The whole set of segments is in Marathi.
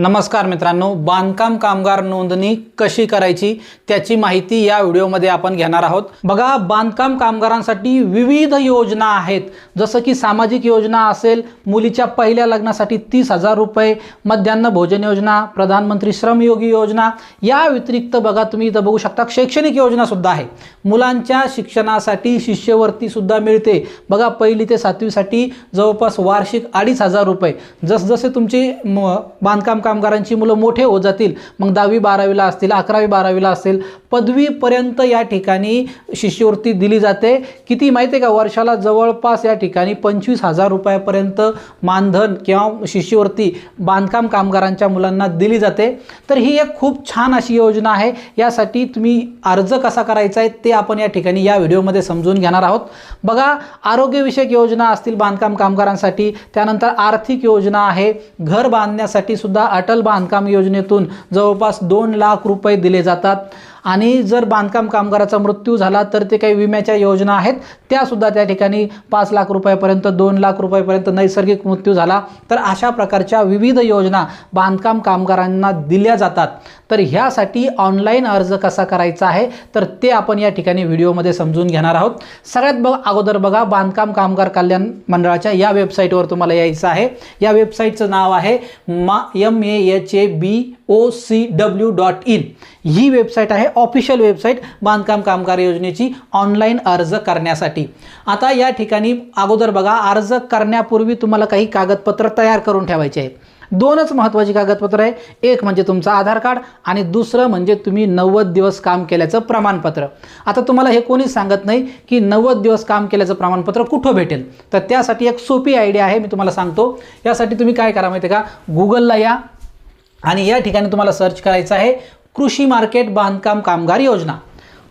नमस्कार मित्रांनो बांधकाम कामगार नोंदणी कशी करायची त्याची माहिती या व्हिडिओमध्ये आपण घेणार आहोत. बघा बांधकाम कामगारांसाठी विविध योजना आहेत. जसं की सामाजिक योजना असेल मुलीच्या पहिल्या लग्नासाठी तीस हजार रुपये मध्यान्ह भोजन योजना प्रधानमंत्री श्रमयोगी योजना या व्यतिरिक्त बघा तुम्ही इथं बघू शकता शैक्षणिक योजनासुद्धा आहे. मुलांच्या शिक्षणासाठी शिष्यवर्तीसुद्धा मिळते. बघा पहिली ते सातवीसाठी जवळपास वार्षिक अडीच हजार रुपये. जसजसे तुमची बांधकाम बांधकाम कामगारांची मुलं मोठे होत जातील. मग दहावी बारावीला असतील अकरावी बारावीला असेल. पदवीपर्यंत या ठिकाणी शिष्यवृत्ती दिली जाते. किती माहिती आहे का? वर्षाला जवळपास या ठिकाणी पंचवीस हजार रुपयापर्यंत मानधन किंवा शिष्यवृत्ती बांधकाम कामगारांच्या मुलांना दिली जाते. तर ही एक खूप छान अशी योजना आहे. यासाठी तुम्ही अर्ज कसा करायचा आहे ते आपण या ठिकाणी या व्हिडिओमध्ये समजून घेणार आहोत. बघा आरोग्यविषयक योजना असतील बांधकाम कामगारांसाठी. त्यानंतर आर्थिक योजना आहे. घर बांधण्यासाठी सुद्धा अटल बांधकाम योजनेतून जवळपास दोन लाख रुपये दिले जातात. आणि जर बांधकाम कामगाराचा मृत्यू झाला तर ते काही विम्याच्या योजना आहेत. त्यासुद्धा त्या ठिकाणी पाच लाख रुपयापर्यंत दोन लाख रुपयापर्यंत नैसर्गिक मृत्यू झाला. तर अशा प्रकारच्या विविध योजना बांधकाम कामगारांना दिल्या जातात. तर ह्यासाठी ऑनलाईन अर्ज कसा करायचा आहे? तर ते आपण या ठिकाणी व्हिडिओमध्ये समजून घेणार आहोत. सगळ्यात बघ अगोदर बघा बांधकाम कामगार कल्याण मंडळाच्या या वेबसाईटवर तुम्हाला यायचं आहे. या वेबसाईटचं नाव आहे मा M A H A B O C W dot in he website आहे ऑफिशियल वेबसाईट बांधकाम कामगार योजनेची ऑनलाईन अर्ज करण्यासाठी. आता या ठिकाणी अगोदर बघा अर्ज करण्यापूर्वी तुम्हाला काही कागदपत्र तयार करून ठेवायचे आहेत. दोनच महत्त्वाची कागदपत्र आहे. एक म्हणजे तुमचं आधार कार्ड आणि दुसरं म्हणजे तुम्ही नव्वद दिवस काम केल्याचं प्रमाणपत्र. आता तुम्हाला हे कोणीच सांगत नाही की नव्वद दिवस काम केल्याचं प्रमाणपत्र कुठं भेटेल. तर त्यासाठी एक सोपी आयडिया आहे मी तुम्हाला सांगतो. यासाठी तुम्ही काय करा माहिती आहे का गुगलला या आणि या ठिकाणी तुम्हाला सर्च करायचं आहे. कृषी मार्केट बांधकाम कामगार योजना.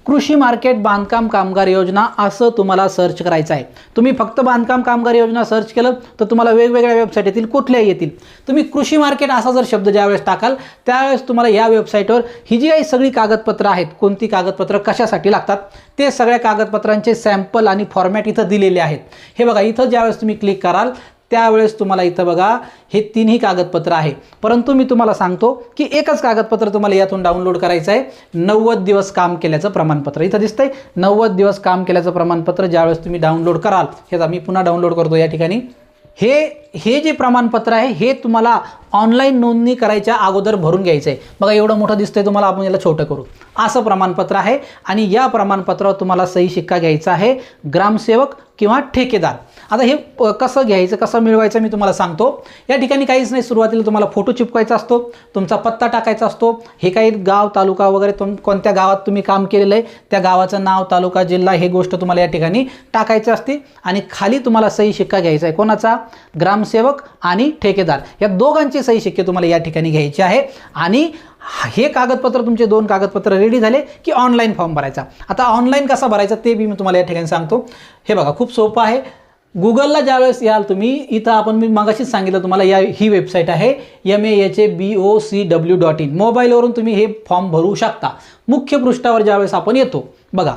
कृषी मार्केट बांधकाम कामगार योजना असं तुम्हाला सर्च करायचं आहे. तुम्ही फक्त बांधकाम कामगार योजना सर्च केलं तर तुम्हाला वेगवेगळ्या वेबसाईट येतील कुठल्याही येतील. तुम्ही कृषी मार्केट असा जर शब्द ज्यावेळेस टाकाल त्यावेळेस तुम्हाला या वेबसाईटवर ही जी काही सगळी कागदपत्रं आहेत कोणती कागदपत्रं कशासाठी लागतात ते सगळ्या कागदपत्रांचे सॅम्पल आणि फॉर्मॅट इथं दिलेले आहेत. हे बघा इथं ज्यावेळेस तुम्ही क्लिक कराल त्यावेळेस तुम्हाला इथं बघा हे तिन्ही कागदपत्र आहे. परंतु मी तुम्हाला सांगतो की एकच कागदपत्र तुम्हाला यातून डाउनलोड करायचं आहे. नव्वद दिवस काम केल्याचं प्रमाणपत्र. इथं दिसतंय नव्वद दिवस काम केल्याचं प्रमाणपत्र ज्यावेळेस तुम्ही डाउनलोड कराल हे मी पुन्हा डाउनलोड करतो या ठिकाणी. हे हे जे प्रमाणपत्र आहे हे तुम्हाला ऑनलाईन नोंदणी करायच्या अगोदर भरून घ्यायचं आहे बघा एवढं मोठं दिसतंय तुम्हाला आपण याला छोटं करू. असं प्रमाणपत्र आहे आणि या प्रमाणपत्रावर तुम्हाला सही शिक्का घ्यायचा आहे. ग्रामसेवक किंवा ठेकेदार. आता हे प- कसं घ्यायचं कसं मिळवायचं मी तुम्हाला सांगतो. या ठिकाणी काहीच नाही सुरुवातीला तुम्हाला फोटो चिपकायचा असतो तुमचा पत्ता टाकायचा असतो. हे काही गाव तालुका वगैरे तुम कोणत्या गावात तुम्ही काम केलेलं आहे त्या गावाचं नाव तालुका जिल्हा हे गोष्ट तुम्हाला या ठिकाणी टाकायची असते. आणि खाली तुम्हाला सही शिक्का घ्यायचा आहे. कोणाचा? ग्रामसेवक आणि ठेकेदार. या दोघांचे सही शिक्के तुम्हाला या ठिकाणी घ्यायचे आहे. आणि हे कागदपत्र तुमचे दोन कागदपत्र रेडी झाले की ऑनलाईन फॉर्म भरायचा. आता ऑनलाईन कसा भरायचा ते बी मी तुम्हाला या ठिकाणी सांगतो. हे बघा खूप सोपं आहे. गुगलला ज्यावेळेस याल तुम्ही इथं आपण मी मागाशीच सांगितलं तुम्हाला या ही वेबसाईट आहे M A H A B O C W dot in मोबाईलवरून तुम्ही हे फॉर्म भरू शकता. मुख्य पृष्ठावर ज्यावेळेस आपण येतो बघा.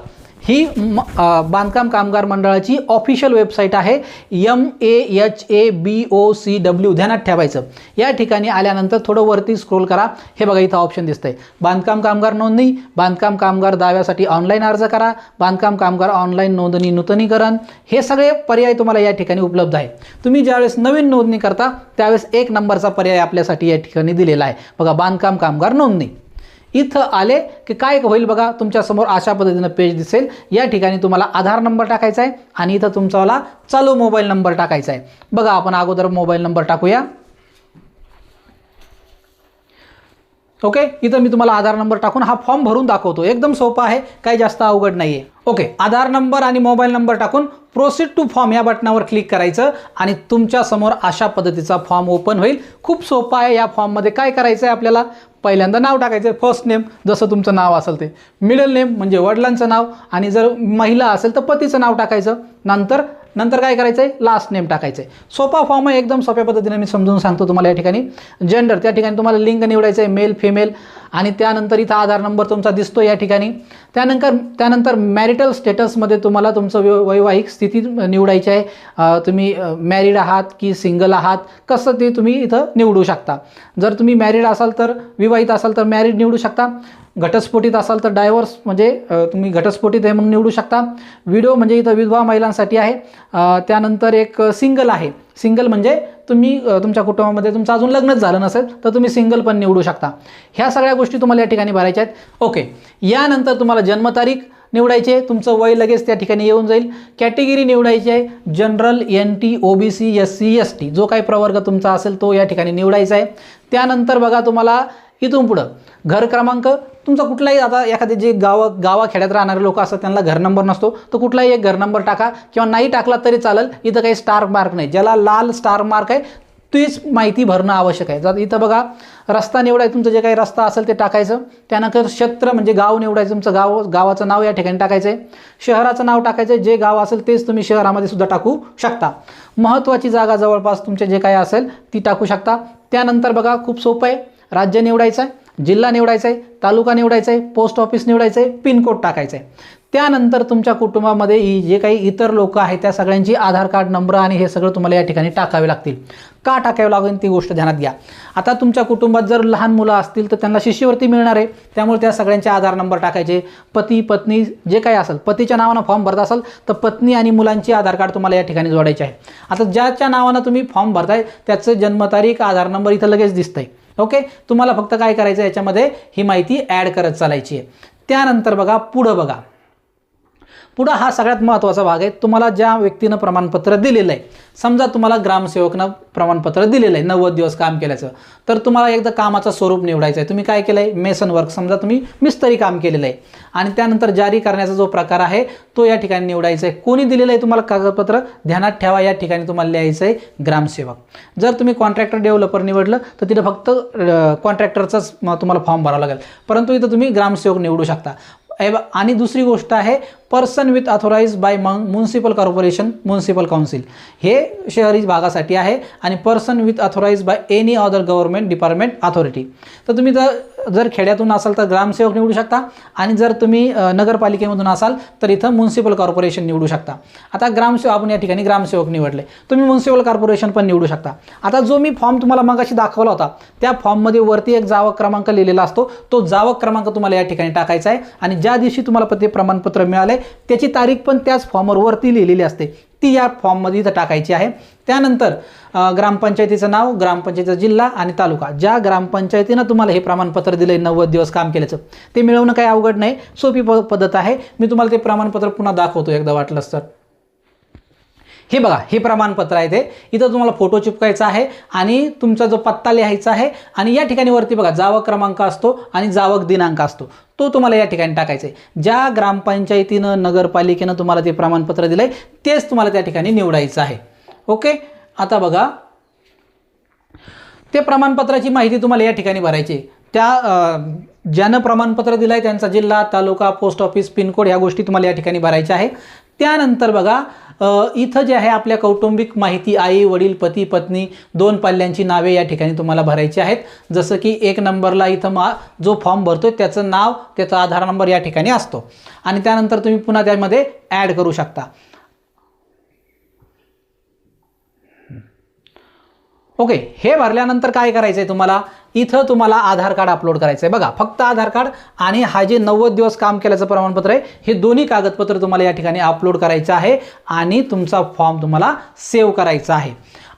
ही बांधकाम कामगार मंडळाची ऑफिशियल वेबसाईट आहे. M A H A B O C W ध्यानात ठेवायचं. या ठिकाणी आल्यानंतर थोडं वरती स्क्रोल करा. हे बघा इथं ऑप्शन दिसतंय. बांधकाम कामगार नोंदणी बांधकाम कामगार दाव्यासाठी ऑनलाईन अर्ज करा बांधकाम कामगार ऑनलाईन नोंदणी नूतनीकरण. हे सगळे पर्याय तुम्हाला या ठिकाणी उपलब्ध आहे. तुम्ही ज्यावेळेस नवीन नोंदणी करता त्यावेळेस एक नंबरचा पर्याय आपल्यासाठी या ठिकाणी दिलेला आहे. बघा बांधकाम कामगार नोंदणी. इथं आले की काय होईल बघा तुमच्यासमोर अशा पद्धतीनं पेज दिसेल. या ठिकाणी तुम्हाला आधार नंबर टाकायचा आहे आणि इथं तुमचावाला चालू मोबाईल नंबर टाकायचा आहे. बघा आपण अगोदर मोबाईल नंबर टाकूया. ओके इथं मी तुम्हाला आधार नंबर टाकून हा फॉर्म भरून दाखवतो. एकदम सोपा आहे काही जास्त अवघड नाही आहे ओके आधार नंबर आणि मोबाईल नंबर टाकून प्रोसीड टू फॉर्म या बटनावर क्लिक करायचं आणि तुमच्यासमोर अशा पद्धतीचा फॉर्म ओपन होईल. खूप सोपा आहे या फॉर्ममध्ये काय करायचं आहे आपल्याला? पहिल्यांदा नाव टाकायचं फर्स्ट नेम जसं तुमचं नाव असेल ते. मिडल नेम म्हणजे वडिलांचं नाव. आणि जर महिला असेल तर पतीचं नाव टाकायचं. नंतर नंतर काय करायचं आहे लास्ट नेम टाकायचं आहे सोपा फॉर्म आहे एकदम सोप्या पद्धतीने मी समजून सांगतो तुम्हाला या ठिकाणी. जेंडर त्या ठिकाणी तुम्हाला लिंग निवडायचं आहे मेल फिमेल आणि त्यानंतर इथं आधार नंबर तुमचा दिसतो या ठिकाणी. त्यानंतर त्यानंतर मॅरिटल स्टेटसमध्ये तुम्हाला तुमचं वै वैवाहिक स्थिती निवडायची आहे. तुम्ही मॅरिड आहात की सिंगल आहात कसं ते तुम्ही इथं निवडू शकता. जर तुम्ही मॅरिड असाल तर विवाहित असाल तर मॅरिड निवडू शकता. घटस्फोटीत असाल तर डायव्हर्स म्हणजे तुम्ही घटस्फोटीत आहे म्हणून निवडू शकता. विडो म्हणजे इथं विधवा महिलांसाठी आहे. त्यानंतर एक सिंगल आहे. सिंगल म्हणजे तुम्ही तुमच्या कुटुंबामध्ये तुमचं अजून लग्नच झालं नसेल तर तुम्ही सिंगल पण निवडू शकता. ह्या सगळ्या गोष्टी तुम्हाला या ठिकाणी भरायच्या आहेत. ओके यानंतर तुम्हाला जन्मतारीख निवडायचे तुमचं वय लगेच त्या ठिकाणी येऊन जाईल. कॅटेगरी निवडायची आहे. General N T O B C S C S T जो काही प्रवर्ग तुमचा असेल तो या ठिकाणी निवडायचा आहे. त्यानंतर बघा तुम्हाला इथून पुढं. घर क्रमांक तुमचा कुठलाही आता एखादे जे गाव गावाखेड्यात राहणारे लोक असतात त्यांना घर नंबर नसतो तर कुठलाही एक घर नंबर टाका किंवा नाही टाकला तरी चालेल इथं काही स्टार मार्क नाही. ज्याला लाल स्टार मार्क आहे तीच माहिती भरणं आवश्यक आहे. जर इथं बघा रस्ता निवडायचं तुमचं जे काही रस्ता असेल ते टाकायचं. त्यानंतर क्षेत्र म्हणजे गाव निवडायचं तुमचं गाव गावाचं नाव या ठिकाणी टाकायचं आहे शहराचं नाव टाकायचं आहे जे गाव असेल तेच तुम्ही शहरामध्ये सुद्धा टाकू शकता. महत्त्वाची जागा जवळपास तुमचे जे काही असेल ती टाकू शकता. त्यानंतर बघा खूप सोपं आहे. राज्य निवडायचं आहे जिल्हा निवडायचा आहे तालुका निवडायचा आहे पोस्ट ऑफिस निवडायचं आहे पिनकोड टाकायचं आहे त्यानंतर तुमच्या कुटुंबामध्ये ही जे काही इतर लोक आहेत त्या सगळ्यांची आधार कार्ड नंबर आणि हे सगळं तुम्हाला या ठिकाणी टाकावे लागतील. का टाकावे लागेल ती गोष्ट ध्यानात घ्या. आता तुमच्या कुटुंबात जर लहान मुलं असतील तर त्यांना शिष्यवृत्ती मिळणार आहे. त्यामुळे त्या सगळ्यांचे आधार नंबर टाकायचे. पती पत्नी जे काही असेल पतीच्या नावानं फॉर्म भरत असाल तर पत्नी आणि मुलांची आधार कार्ड तुम्हाला या ठिकाणी जोडायचे आहे. आता ज्याच्या नावानं तुम्ही फॉर्म भरताय त्याचं जन्मतारीख आधार नंबर इथं लगेच दिसतंय. ओके तुम्हाला फक्त काय करायचं याच्यामध्ये ही माहिती ॲड करत चालायची आहे. त्यानंतर बघा पुढं बघा. पुढं हा सगळ्यात महत्त्वाचा भाग आहे. तुम्हाला ज्या व्यक्तीनं प्रमाणपत्र दिलेलं आहे समजा तुम्हाला ग्रामसेवकनं प्रमाणपत्र दिलेलं आहे नव्वद दिवस काम केल्याचं तर तुम्हाला एकदा कामाचं स्वरूप निवडायचं आहे. तुम्ही काय केलं आहे मेसन वर्क समजा तुम्ही मिस्तरी काम केलेलं आहे. आणि त्यानंतर जारी करण्याचा जो प्रकार आहे तो या ठिकाणी निवडायचा आहे. कोणी दिलेलं आहे तुम्हाला कागदपत्र? ध्यानात ठेवा या ठिकाणी तुम्हाला लिहायचं आहे ग्रामसेवक. जर तुम्ही कॉन्ट्रॅक्टर डेव्हलपर निवडलं तर तिथं फक्त कॉन्ट्रॅक्टरचाच तुम्हाला फॉर्म भरावा लागेल. परंतु इथं तुम्ही ग्रामसेवक निवडू शकता. आणि दुसरी गोष्ट आहे person with authorise by municipal corporation municipal council हे शहरी भागासाठी आहे आणि person with authorise by any other government department authority तर तुम्ही जर जर खेड्यातून असाल तर ग्रामसेवक निवडू शकता आणि जर तुम्ही नगरपालिकेमधून असाल तर इथं म्युन्सिपल कॉर्पोरेशन निवडू शकता. आता ग्रामसेवक आपण या ठिकाणी ग्रामसेवक निवडले. तुम्ही म्युन्सिपल कॉर्पोरेशन पण निवडू शकता. आता जो मी फॉर्म तुम्हाला मगाशी दाखवला होता त्या फॉर्ममध्ये वरती एक जावक क्रमांक लिहिलेला असतो. तो जावक क्रमांक तुम्हाला या ठिकाणी टाकायचा आहे आणि ज्या दिवशी तुम्हाला ते प्रमाणपत्र मिळाले त्याची तारीख पण त्याच फॉर्मवर वरती लिहिलेली असते. ती या फॉर्ममध्ये इथं टाकायची आहे. त्यानंतर ग्रामपंचायतीचं नाव ग्रामपंचायतीचा जिल्हा आणि तालुका. ज्या ग्रामपंचायतीनं तुम्हाला हे प्रमाणपत्र दिलं आहे नव्वद दिवस काम केल्याचं ते मिळवणं काही अवघड नाही. सोपी प पद्धत आहे. मी तुम्हाला ते प्रमाणपत्र पुन्हा दाखवतो एकदा वाटलंच तर. हे बघा हे प्रमाणपत्र आहे ते. इथं तुम्हाला फोटो चिपकायचा आहे आणि तुमचा जो पत्ता लिहायचा आहे आणि या ठिकाणी वरती बघा जावक क्रमांक असतो आणि जावक दिनांक असतो. तो तुम्हाला या ठिकाणी टाकायचा आहे. ज्या ग्रामपंचायतीनं नगरपालिकेनं तुम्हाला ते प्रमाणपत्र दिलं आहे तेच तुम्हाला त्या ठिकाणी निवडायचं आहे. ओके? आता बघा. ते प्रमाणपत्राची माहिती तुम्हाला या ठिकाणी भरायची आहे. त्या ज्यानं प्रमाणपत्र दिलं आहे त्यांचा जिल्हा तालुका पोस्ट ऑफिस पिनकोड ह्या गोष्टी तुम्हाला या ठिकाणी भरायच्या आहे. त्यानंतर बघा इथं जे आहे आपल्या कौटुंबिक माहिती आई वडील पती पत्नी दोन पाल्यांची नावे या ठिकाणी तुम्हाला भरायची आहेत. जसं की एक नंबरला इथं मा जो फॉर्म भरतो त्याचं नाव त्याचा आधार नंबर या ठिकाणी असतो. आणि त्यानंतर तुम्ही पुन्हा त्यामध्ये ॲड करू शकता. ओके हे भरल्यानंतर काय करायचं आहे तुम्हाला? इथं तुम्हाला आधार कार्ड अपलोड करायचं आहे बघा फक्त आधार कार्ड आणि हा जे नव्वद दिवस काम केल्याचं प्रमाणपत्र आहे हे दोन्ही कागदपत्र तुम्हाला या ठिकाणी अपलोड करायचं आहे आणि तुमचा फॉर्म तुम्हाला सेव्ह करायचा आहे.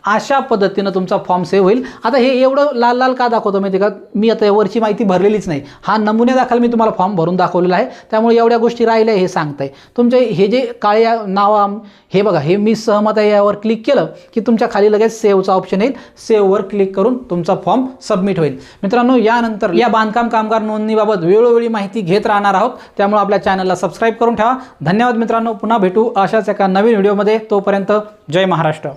अशा पद्धतीनं तुमचा फॉर्म सेव्ह होईल. आता हे एवढं लाल लाल का दाखवतो माहिती का? मी आता यावरची माहिती भरलेलीच नाही. हा नमुने दाखल मी तुम्हाला फॉर्म भरून दाखवलेला आहे. त्यामुळे एवढ्या गोष्टी राहिल्या हे सांगताय. तुमचे हे जे काळे नाव हे बघा हे मी सहमत आहे यावर क्लिक केलं की तुमच्या खाली लगेच सेव्हचा ऑप्शन येईल. सेव्हवर क्लिक करून तुमचा फॉर्म सबमिट होईल. मित्रांनो यानंतर या बांधकाम कामगार नोंदणीबाबत वेळोवेळी माहिती घेत राहणार आहोत. त्यामुळे आपल्या चॅनलला सबस्क्राईब करून ठेवा. धन्यवाद मित्रांनो. पुन्हा भेटू अशाच एका नवीन व्हिडिओमध्ये तोपर्यंत जय महाराष्ट्र.